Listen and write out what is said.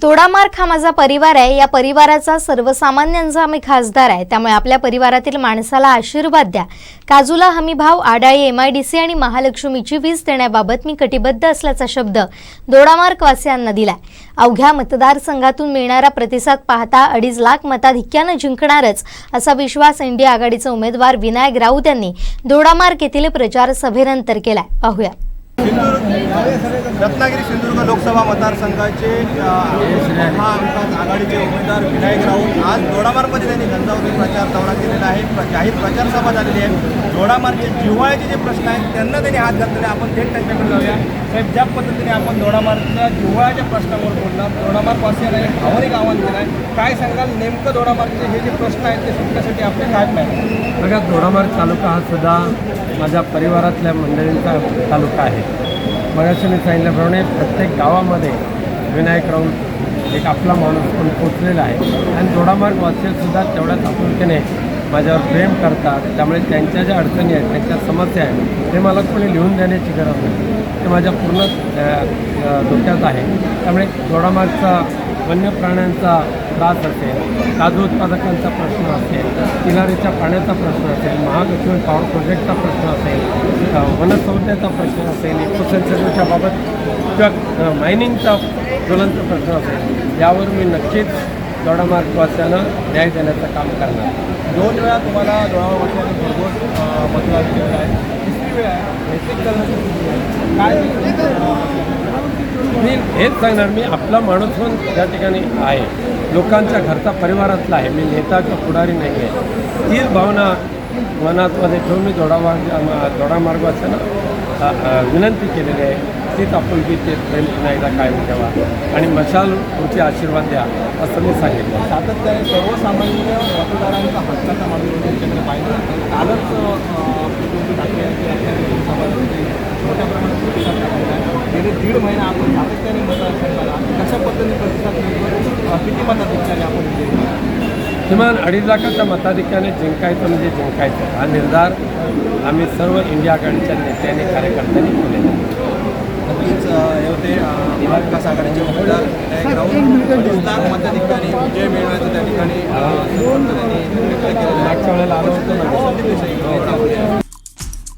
दोडामार्क हा माझा परिवार आहे. या परिवाराचा सर्वसामान्यांचा आम्ही खासदार आहे. त्यामुळे आपल्या परिवारातील माणसाला आशीर्वाद द्या. काजूला हमी भाव Adali M I D C आणि महालक्ष्मीची वीज देण्याबाबत मी कटिबद्ध असल्याचा शब्द दोडामार्क वासियांना दिलाय. अवघ्या मतदारसंघातून मिळणारा प्रतिसाद पाहता अडीच लाख मताधिक्यानं जिंकणारच असा विश्वास इंडिया आघाडीचे उमेदवार विनायक राऊत यांनी दोडामार्क येथील प्रचार सभेनंतर केलाय. पाहूया. रत्नागिरी सिंधुदुर्ग लोकसभा मतदारसंघाचे अ, महाविकास आघाडीचे उमेदवार विनायक राऊत आज दोडामार्गमध्ये त्यांनी घनजावती प्रचार दौरा केलेला आहे. प्र- जाहीर प्रचार सभा झालेली आहे. दोडामार्गचे जिव्हाळ्याचे जे प्रश्न आहेत त्यांना त्यांनी हात घातलेले आपण थेट त्यांच्याकडे जाऊया. साहेब ज्या पद्धतीने आपण दोडामार्गच्या जिव्हाळ्याच्या प्रश्नावर बोलला दोडामार्गवासियांना एक भावनिक आव्हान केलं आहे. काय सांगाल? नेमकं दोडामार्गचे हे जे प्रश्न आहेत ते सुटण्यासाठी आपले काय नाही बघा दोडामार्ग तालुका हा सुद्धा माझ्या परिवारातल्या मंडळींचा तालुका आहे. मगाशी सांगितल्याप्रमाणे प्रत्येक गावामध्ये विनायक राऊत एक आपला माणूस पण पोचलेला आहे. आणि जोडामार्ग वाचेसुद्धा तेवढ्याच आपुलकीने माझ्यावर प्रेम करतात. त्यामुळे त्यांच्या ज्या अडचणी आहेत त्यांच्या समस्या आहेत ते मला कोणी लिहून देण्याची गरज नाही. ते माझ्या पूर्ण अ, डोक्यात आहे. त्यामुळे जोडामार्गचा वन्य प्राण्यांचा त्रास असेल काजू उत्पादकांचा प्रश्न असेल किनारीच्या पाण्याचा प्रश्न असेल महालक्ष्मी पॉवर प्रोजेक्टचा प्रश्न असेल अ, वनसंस्थेचा प्रश्न असेल इकोसेन्सिटिव्हच्या बाबत किंवा मायनिंगचा ज्वलंत प्रश्न असेल यावर मी नक्कीच दोडामार्गवासियांना न्याय देण्याचं काम करणार. दोन वेळा तुम्हाला दोडामार्गवासियांनी भरघोस अ, मतदान केलेलं आहे. तिसरी वेळा नैतिक काय हेच सांगणार मी आपला माणूस पण त्या ठिकाणी आहे. लोकांच्या घरचा परिवारातला आहे. मी नेता किंवा पुढारी नाही आहे. तीच भावना मनातमध्ये ठेवून मी जोडामार्ग जोडामार्ग असताना विनंती केलेली आहे. तीच आपुलकी ते प्रेम पुन्हा एकदा कायम ठेवा. आणि मशाल तुमचे आशीर्वाद द्या असं मी सांगितलं सातत्याने सर्वसामान्य मतदारांचा हक्काचा माणूस गेले दीड महिना आपण सातत्याने मतदारसंघाला कशा पद्धतीने प्रतिसाद मिळतो किती मताधिक्याने आपण किमान अडीच लाखाच्या मताधिक्याने जिंकायचं म्हणजे जिंकायचं. हा निर्धार आम्ही सर्व इंडिया आघाडीच्या नेत्यांनी कार्यकर्त्यांनी केलेला आहे. नक्कीच हे होते महाविकास आघाडीचे उमेदवार विनायक राऊत लाख मताधिक्याने विजय मिळवण्याचं त्या ठिकाणी त्यांनी व्यक्त. मागच्या वेळेला आलो होतो ना.